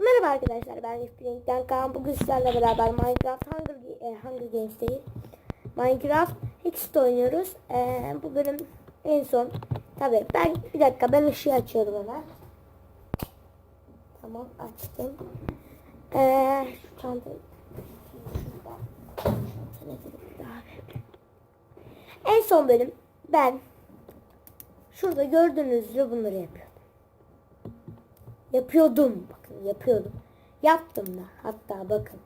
Merhaba arkadaşlar ben Link'ten Kaan. Bugün sizlerle beraber Minecraft Hunger, e, Hunger Games Minecraft Hex'te oynuyoruz. E, bu bölüm en son tabi ben bir dakika ben ışığı açıyorum hemen. Tamam açtım. E, şu çantayı en son bölüm ben şurada gördüğünüz gibi bunları yapıyorum Yapıyordum. Bakın yapıyordum. Yaptım da. Hatta bakın.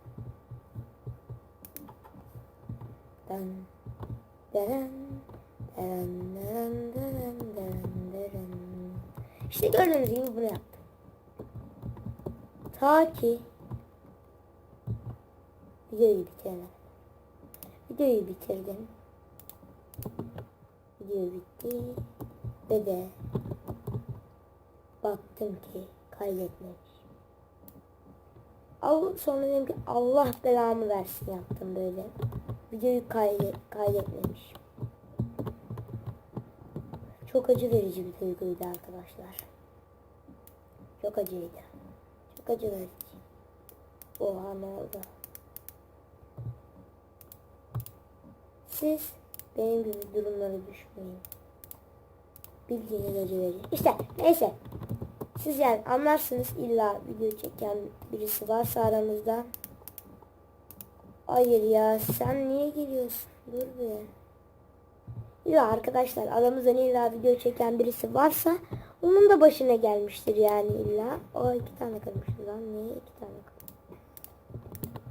Den, deren, deren, deren, deren, deren, deren. İşte gördüğünüz gibi bunu yaptım. Ta ki videoyu bitirelim. Videoyu bitirdim. Video bitti. Ve de baktım ki kaydetmemiş. Al, sonra dedim ki Allah belamı versin yaptım böyle. Videoyu kaydet, kaydetmemiş. Çok acı verici bir duyguydu arkadaşlar. Çok acıydı. Çok acı verici. Oha ne oldu? Siz benim gibi durumlara düşmeyin. Bildiğiniz acı verici. İşte neyse. Siz yani anlarsınız illa video çeken birisi varsa aramızda. Hayır ya sen niye geliyorsun? Dur be. İlla arkadaşlar aramızda illa video çeken birisi varsa onun da başına gelmiştir yani illa. O iki tane kalmıştı lan. Niye iki tane kalmış?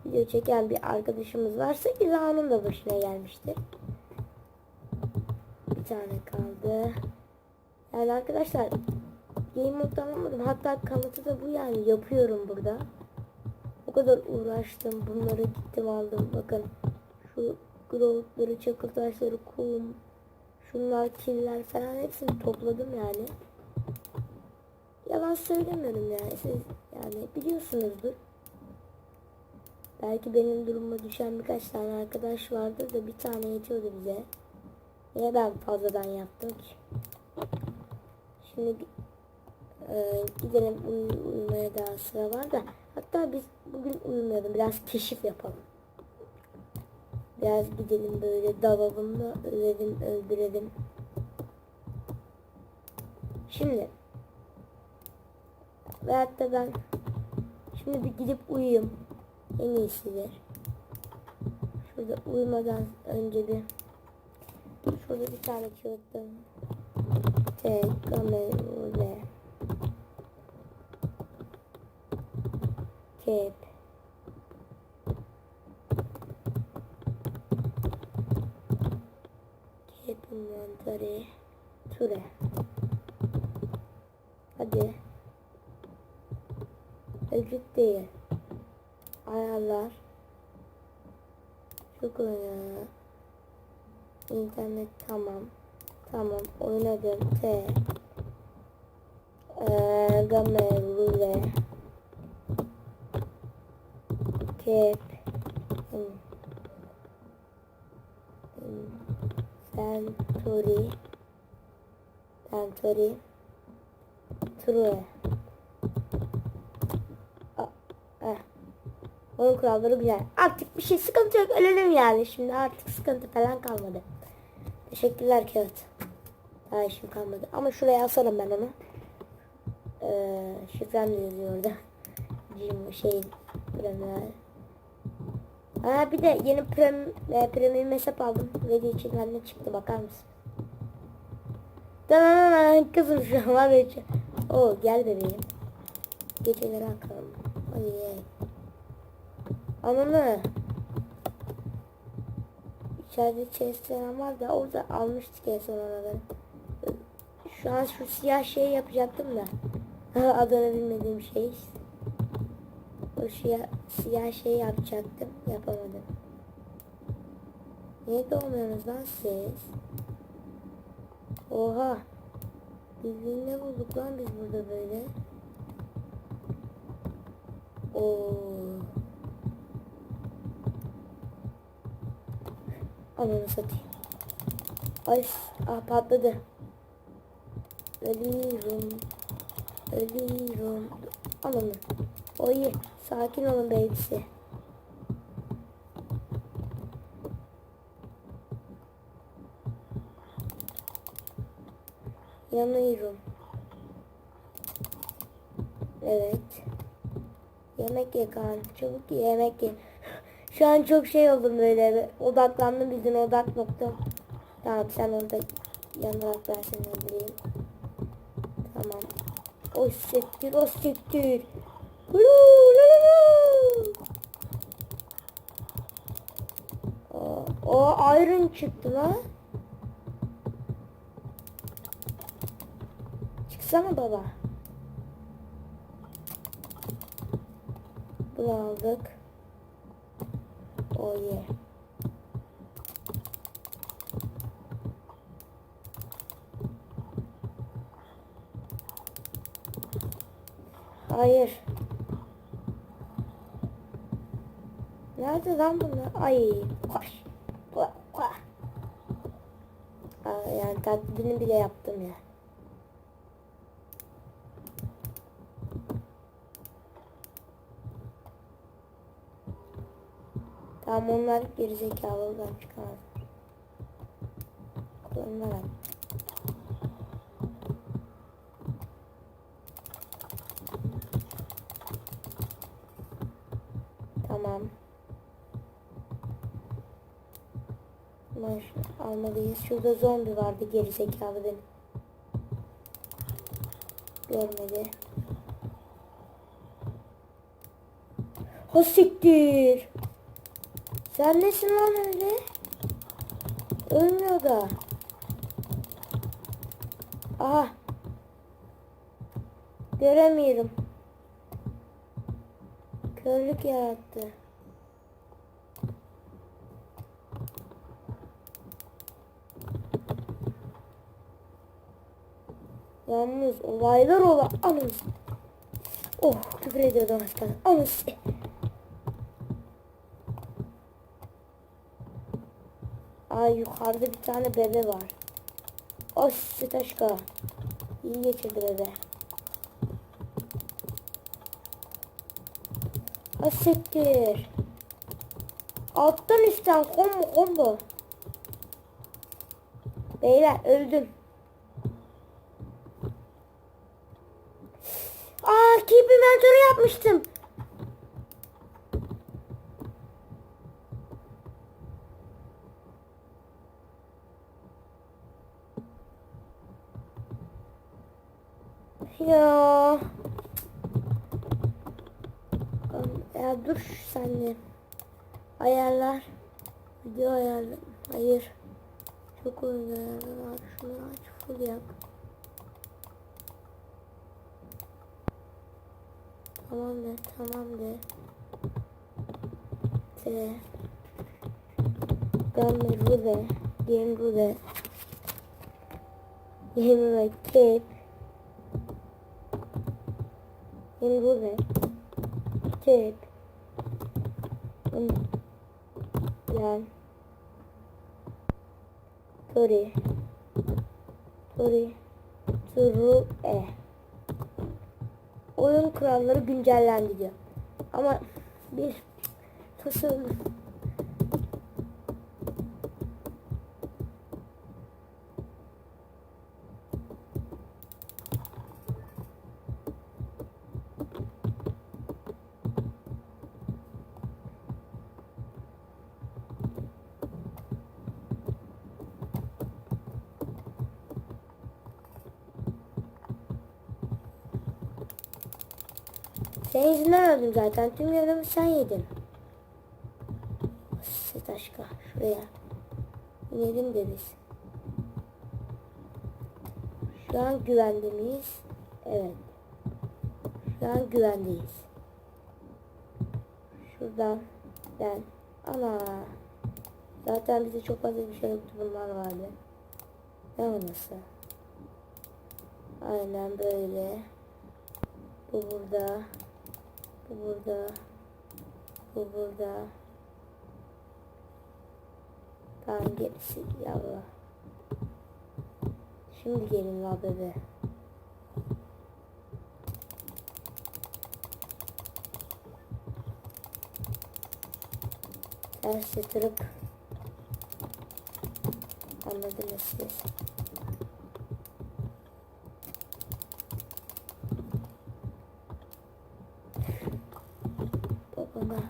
Video çeken bir arkadaşımız varsa illa onun da başına gelmiştir. Tane kaldı. Yani arkadaşlar Game modda anlamadım. Hatta kanıtı da bu yani. Yapıyorum burada. O kadar uğraştım. Bunları gittim aldım. Bakın. Şu growthları, çakıl taşları, kum. Şunlar, killer falan hepsini topladım yani. Yalan söylemiyorum yani. Siz yani biliyorsunuzdur. Belki benim durumuma düşen birkaç tane arkadaş vardır da bir tane yetiyordu bize. Niye ben fazladan yaptım ki? Şimdi ee, gidelim uy- uyumaya daha sıra var da. Hatta biz bugün uyumayalım biraz keşif yapalım. Biraz gidelim böyle dalalım da ölelim öldürelim. Şimdi veyahut da ben şimdi bir gidip uyuyayım. En iyisidir. Şurada uyumadan önce bir şurada bir tane kağıttan tek kamera Cap. Cap inventory. Ture. Hadi. Öcük değil. Ayarlar. Çok oyna. İnternet tamam. Tamam oynadım. T. Eee Gamerule. Cap. Century. Century. True. Eh. Oyun kuralları güzel. Artık bir şey sıkıntı yok. Ölelim yani. Şimdi artık sıkıntı falan kalmadı. Teşekkürler kağıt. Daha işim kalmadı. Ama şuraya asarım ben onu. Ee, şifrem de yazıyor orada. Şey premier. Ha bir de yeni prem, e, premium hesap aldım. Video için ne çıktı bakar mısın? Dananana kızım şu an var ya. Oo gel bebeğim. Geceleri akalım. Hadi ye. Ananı. İçeride chest falan var da orada almıştık en son oraları. Şu an şu siyah şeyi yapacaktım da. Adını bilmediğim şey. O siyah, siyah şey yapacaktım. Yapamadım. Niye doğmuyorsunuz lan siz? Oha. Biz ne bulduk lan biz burada böyle? Oo. Ananı satayım. Ay ah patladı. Ölüyorum. Ölüyorum. Ananı. Oy sakin olun babysi. Yanıyorum. Evet. Yemek ye Kaan. Çabuk ye, yemek ye. Şu an çok şey oldum böyle. Odaklandım bizim odak nokta. Tamam sen orada yanarak ben seni öldüreyim. Tamam. O siktir o siktir. O, o iron çıktı lan. Çıksana baba. Bunu aldık. Oh yeah. Hayır. Nerede lan bunlar? Ay koş. Koş, yani taklidini bile yaptım ya. Tamam onlar gerizekalı oradan çıkamaz. Kullanarak. Tamam. Bunlar almalıyız. Şurada zombi vardı gerizekalı benim. Görmedi. Ha siktir. Sen nesin lan öyle? Ölmüyor da. Aha. Göremiyorum. Körlük yarattı. Yalnız olaylar ola. Anız. Oh küfür ediyordum az kalsın. Anız. Ay yukarıda bir tane bebe var. O Sitaşka. İyi geçirdi bebe. Ha siktir. Alttan üstten combo combo. Beyler öldüm. Aa keep inventory yapmıştım. Ya. Ya dur sen de. Ayarlar. Video ayarlar. Hayır. Çok ayarlar. Abi şunu aç full yap. Tamam de tamam de. De. Ben rude. Game rude. Game cape. Game rude. Cape. Yani. Tori. Tori. Turu e. Oyun kuralları güncellendi diyor. Ama bir tasarım Senin yüzünden öldüm zaten. Tüm yarımı sen yedin. Setaşka şuraya. İnelim de biz. Şu an güvende miyiz? Evet. Şu an güvendeyiz. Şuradan ben. Ana. Zaten bize çok fazla bir şey yoktu. Bunlar vardı. Ne o nasıl? Aynen böyle. Bu burada. Bu burada. Bu burada. Tamam gerisi yallah. Şimdi gelin la bebe. Ters yatırıp anladınız siz. Babana.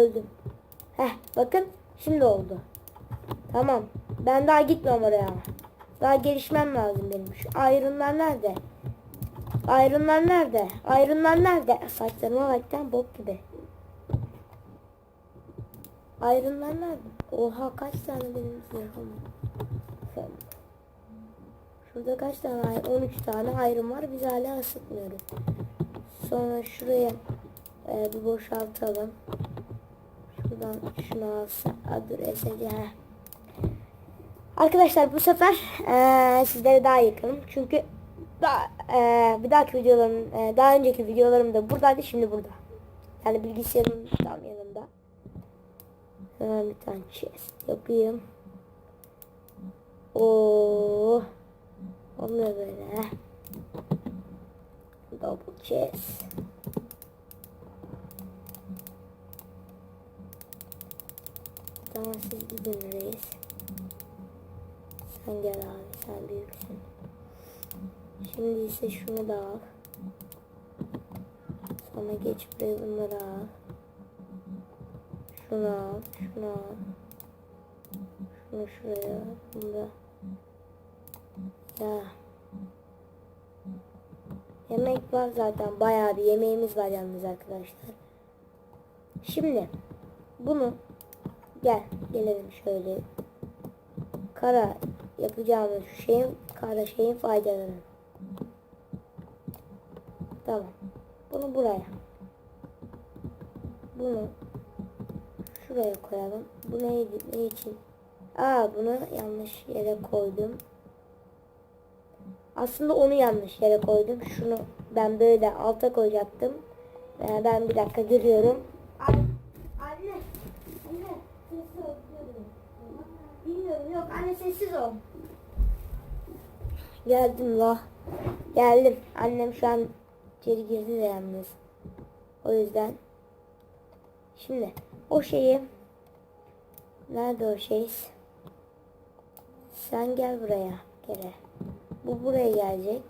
Öldüm. Heh bakın şimdi oldu. Tamam. Ben daha gitmem oraya. Daha gelişmem lazım benim. Şu ayrımlar nerede? Ayrımlar nerede? Ayrımlar nerede? Saçlarıma baktan bok gibi. Ayrımlar nerede? Oha kaç tane benim zırhım var? Şurada kaç tane ayrım? 13 tane ayrım var. Biz hala ısıtmıyoruz. Sonra şuraya e, bir boşaltalım. Şuradan şunu alsa. Heh. Arkadaşlar bu sefer e, sizlere daha yakınım. Çünkü daha, e, bir dahaki videolarım, e, daha önceki videolarım da buradaydı. Şimdi burada. Yani bilgisayarım tam yanımda. Hemen bir tane chest yapayım. Oo. Olmuyor böyle. Double chest. Tamam siz gidin reis. Sen gel abi sen büyüksün. Şimdi ise şunu da al. Sonra geç buraya bunları al. Şunu al, şunu al. Şunu şuraya, bunu da. Ya. Yemek var zaten. Bayağı bir yemeğimiz var yalnız arkadaşlar. Şimdi bunu gel gelelim şöyle. Kara yapacağımız şeyin kara şeyin faydaları. Tamam. Bunu buraya. Bunu şuraya koyalım. Bu neydi? Ne için? Aa bunu yanlış yere koydum. Aslında onu yanlış yere koydum. Şunu ben böyle alta koyacaktım. Ee, ben bir dakika görüyorum. Yok. Anne sessiz ol. Geldim la. Geldim. Annem şu an içeri girdi de yalnız. O yüzden. Şimdi o şeyi Nerede o şey? Sen gel buraya. Gele. Bu buraya gelecek.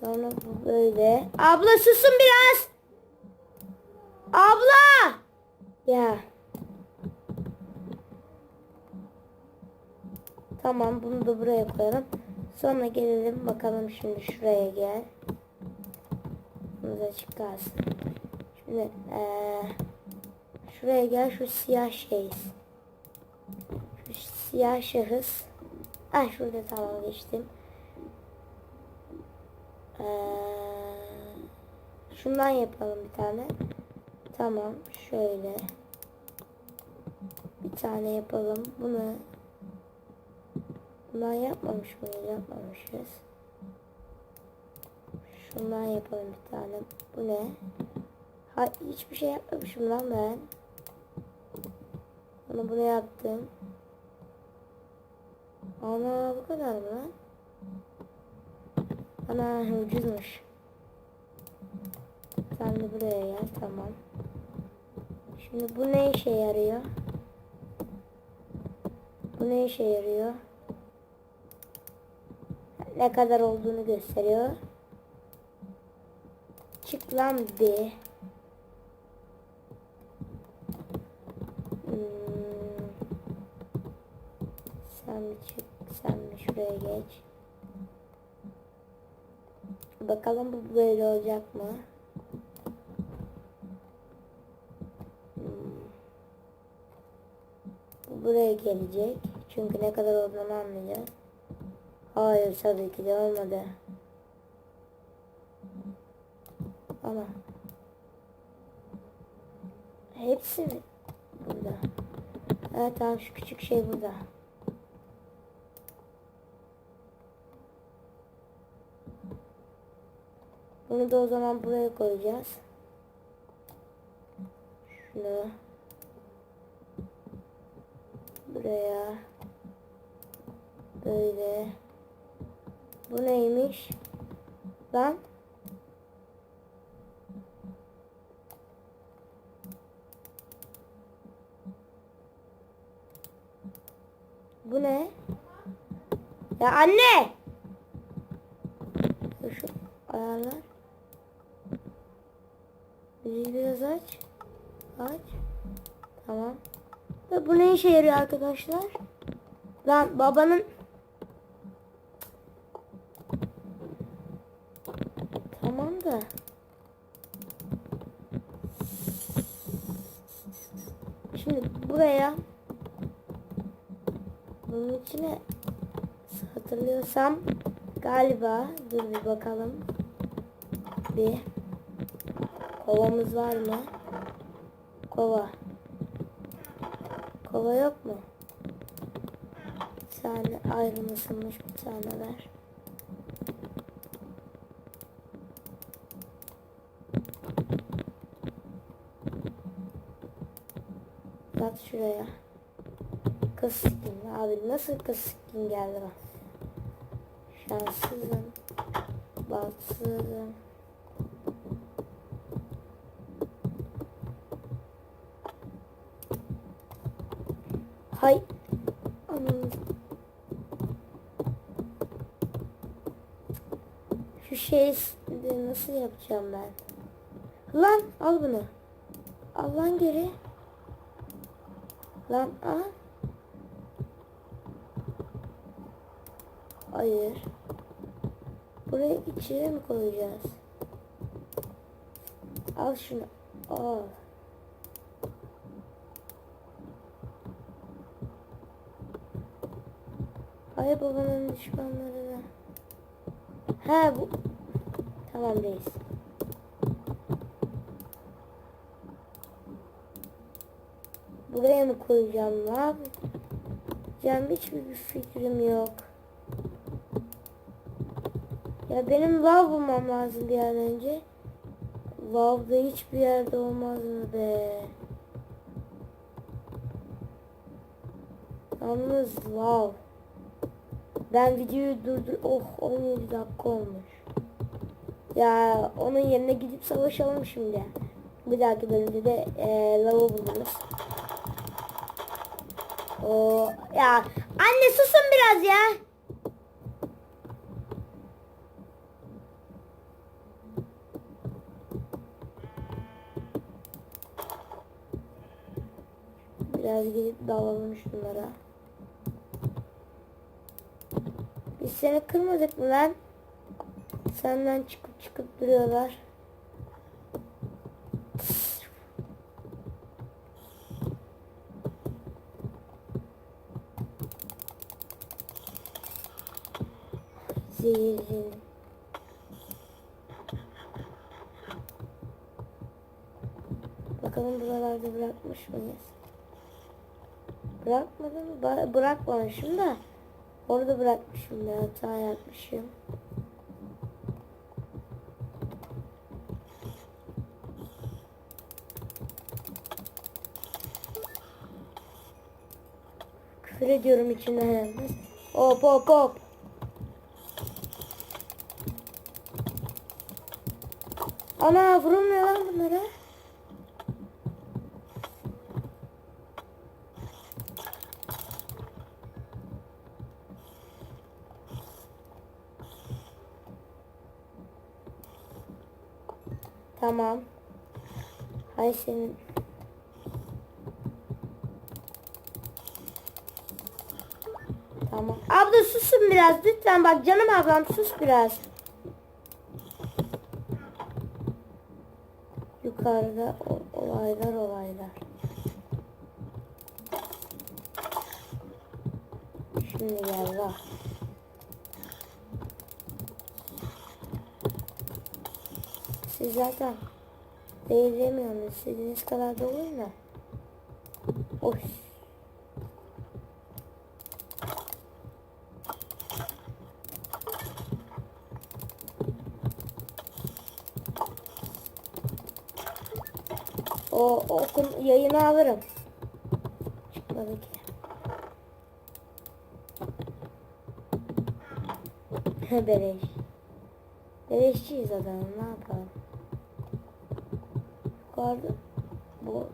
Sonra bu böyle. Abla susun biraz. Abla. Ya. Tamam bunu da buraya koyalım. Sonra gelelim bakalım şimdi şuraya gel. Bunu da çıkarsın. Şimdi eee Şuraya gel şu siyah şey. Şu siyah şahıs. Ah şurada tamam geçtim. Ee, şundan yapalım bir tane. Tamam şöyle. Bir tane yapalım. Bunu bundan yapmamış mıyız? Yapmamışız. Şundan yapalım bir tane. Bu ne? Ha, hiçbir şey yapmamışım lan ben. Ama bunu yaptım. Ana bu kadar mı lan? Ana ucuzmuş. Sen de buraya gel tamam. Şimdi bu ne işe yarıyor? Bu ne işe yarıyor? Ne kadar olduğunu gösteriyor. Çık lan bir. Hmm. Sen bir çık, sen bir şuraya geç. Bakalım bu böyle olacak mı? Hmm. Bu buraya gelecek. Çünkü ne kadar olduğunu anlayacağız. Hayır tabii ki de olmadı. Ama hepsi mi? burada. Evet tamam şu küçük şey burada. Bunu da o zaman buraya koyacağız. Şunu. Buraya. Böyle. Bu neymiş? Lan. Bu ne? Ya anne! Şu ayarlar. Müziği biraz aç. Aç. Tamam. Ve bu ne işe yarıyor arkadaşlar? Lan babanın Tamam da Şimdi buraya bunun içine hatırlıyorsam galiba dur bir bakalım. Bir kovamız var mı? Kova. Kova yok mu? Bir tane ayrılmasınmış bir tane ver. Şuraya. Kız abi nasıl kız geldi bak. Şanssızım. Bahtsızım. Hay. Anam. Şu şeyi nasıl yapacağım ben? Lan al bunu. Al lan geri. Lan al. Hayır. Buraya içine mi koyacağız? Al şunu. Al. Ay babanın düşmanları da. He bu. Tamam reis. Buraya mı koyacağım? Ne yapacağım? Hiçbir bir fikrim yok. Ya benim lav bulmam lazım bir an önce. Lav da hiçbir yerde olmaz mı be? Yalnız lav. Ben videoyu durdur... Oh 17 dakika olmuş. Ya onun yerine gidip savaşalım şimdi. Bir dahaki bölümde de e, lavı buluruz. O ya anne susun biraz ya. Biraz gidip dalalım şunlara. Biz seni kırmadık mı lan? Senden çıkıp çıkıp duruyorlar. Zehirli. Bakalım buralarda bırakmış mıyız? Bırakmadım. Ba bırakmamışım da. Orada bırakmışım da hata yapmışım. Küfür ediyorum yalnız. Hop hop hop. Ana vurulmuyor lan bunlara. Tamam. Hay senin. Tamam. Abla susun biraz lütfen bak canım ablam sus biraz. Yukarıda o- olaylar olaylar. Şimdi gel bak. Siz zaten değdiremiyorsunuz. İstediğiniz kadar da da. Oy. O okun yayını alırım. Ki. Beleş. Beleşçiyiz adamım ne yapalım. Yukarıda bu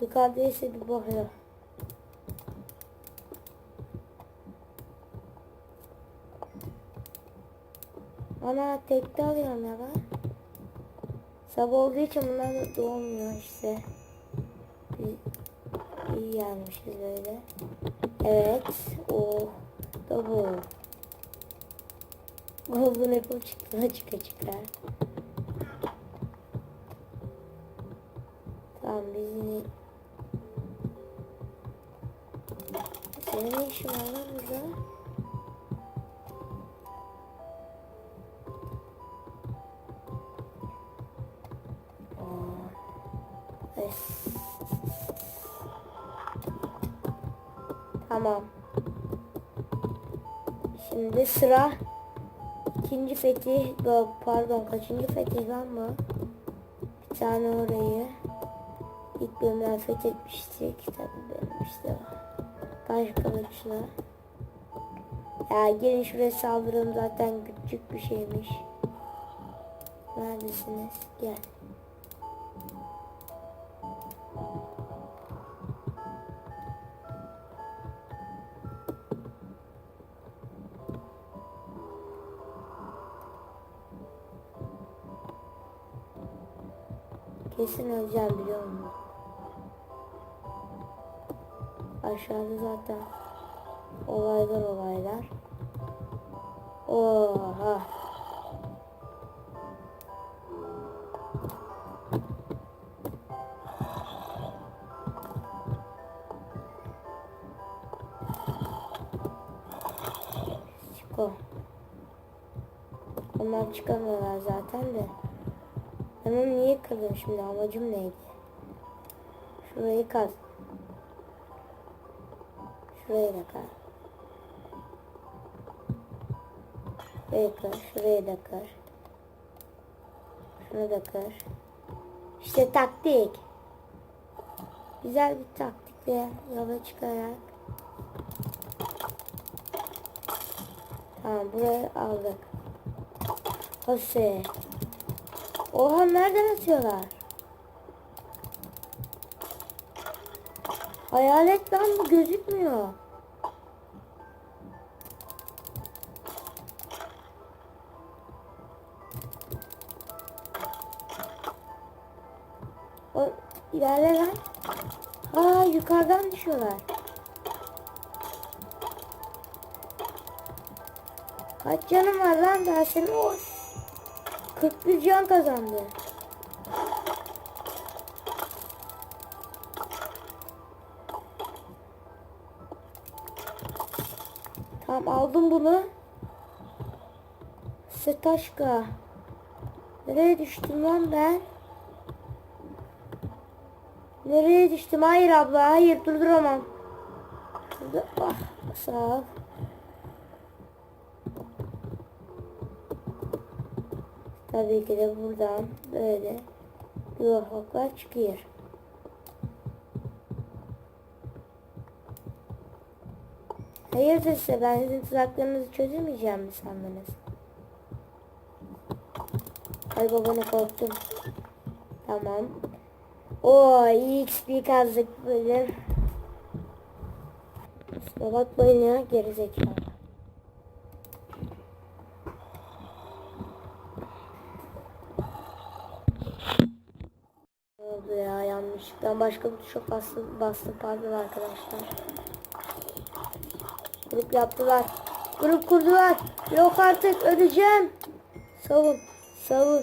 Yukarıda ise bir bakıyor. Ana tekte alıyorum ya ben. Sabah olduğu için bunlar da doğmuyor işte. Biz iyi gelmişiz öyle. Evet. Oh. Da bu. Golden Apple çıktı çıka çıka. Tamam biz yine... Senin ne işin var lan burada? Tamam. Şimdi sıra ikinci fetih, bu- pardon kaçıncı fetih lan bu? Bir tane orayı ilk bölümden fethetmiştik. Tabii benim işte taş kılıçla. Ya gelin şuraya saldıralım zaten küçük bir şeymiş. Neredesiniz? Gel. Kesin öleceğim biliyor musun? Aşağıda zaten olaylar olaylar. Oha. Çıko. Onlar çıkamıyorlar zaten de. Ben onu niye kırdım şimdi amacım neydi? Şurayı kaz. Şurayı da kaz. Şurayı kır, şurayı da kır. Şunu da kır. İşte taktik. Güzel bir taktikle yola çıkarak. Tamam burayı aldık. Hose. Oha nereden atıyorlar? Hayalet lan bu gözükmüyor. O ilerle lan. Aa yukarıdan düşüyorlar. Kaç canım var lan daha senin o 41 can kazandı. Tamam aldım bunu. Setaşka. Nereye düştüm lan ben? Nereye düştüm? Hayır abla, hayır durduramam. Ah, sağ ol. Tabii ki de buradan böyle yuvarlaklar çıkıyor. Hayırdır size ben sizin tuzaklarınızı çözemeyeceğim mi sandınız? Ay babanı korktum. Tamam. O iyi XP kazdık böyle. Kusura bakmayın ya gerizekalı. Ne oldu ya yanlışlıkla başka bir tuşa bastım, bastım pardon arkadaşlar. Grup yaptılar. Grup kurdular. Yok artık öleceğim. Savun. Savun.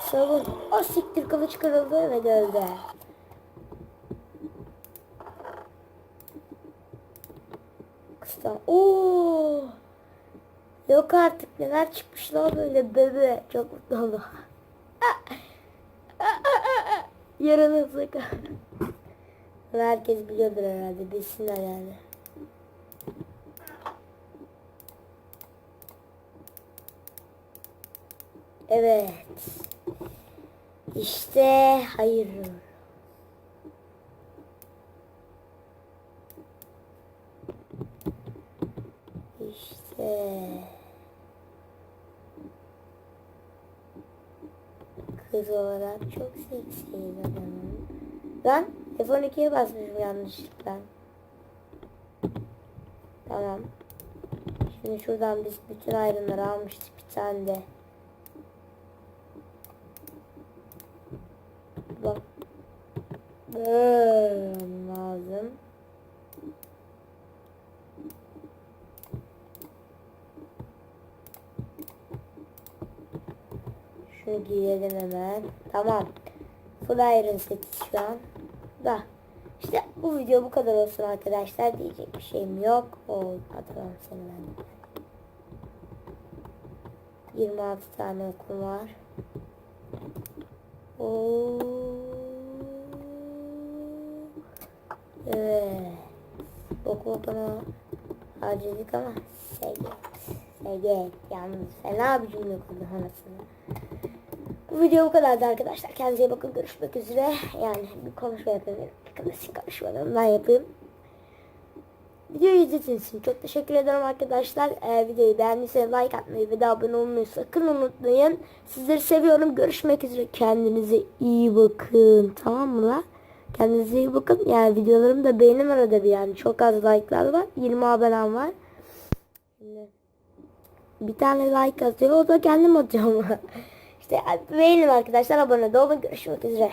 Savun. O siktir kılıç kırıldı ve gölde. Kıstan. Oo. Yok artık neler çıkmış lan böyle bebe. Çok mutlu oldum. Yarın sıkı. Herkes biliyordur herhalde. Bilsinler yani. Evet. İşte hayır. İşte. Kız olarak çok seksiyim adamım. Lan F12'ye basmışım yanlışlıkla. Tamam. Şimdi şuradan biz bütün ayrımları almıştık bir tane de. Bak. Böyle lazım. Şunu giyelim hemen. Tamam. Full Iron seti şu an. Da. İşte bu video bu kadar olsun arkadaşlar. Diyecek bir şeyim yok. O atalım seni ben. 26 tane okum var. Oo. Evet. Bok bokunu harcadık ama sevgi. Sevgi. Yalnız fena bir cümle kurdum anasını. Bu video bu kadardı arkadaşlar. Kendinize iyi bakın. Görüşmek üzere. Yani bir konuşma yapayım. Klasik konuşmalarımdan yapayım. Videoyu izlediğiniz için çok teşekkür ederim arkadaşlar. Ee, videoyu beğendiyseniz like atmayı ve de abone olmayı sakın unutmayın. Sizleri seviyorum. Görüşmek üzere. Kendinize iyi bakın. Tamam mı la? Kendinize iyi bakın. Yani videolarımı da beğenin arada bir yani. Çok az like'lar var. 20 abonem var. Bir tane like atıyor. O da kendim atıyorum. İşte beğenin arkadaşlar. Abone de olun. Görüşmek üzere.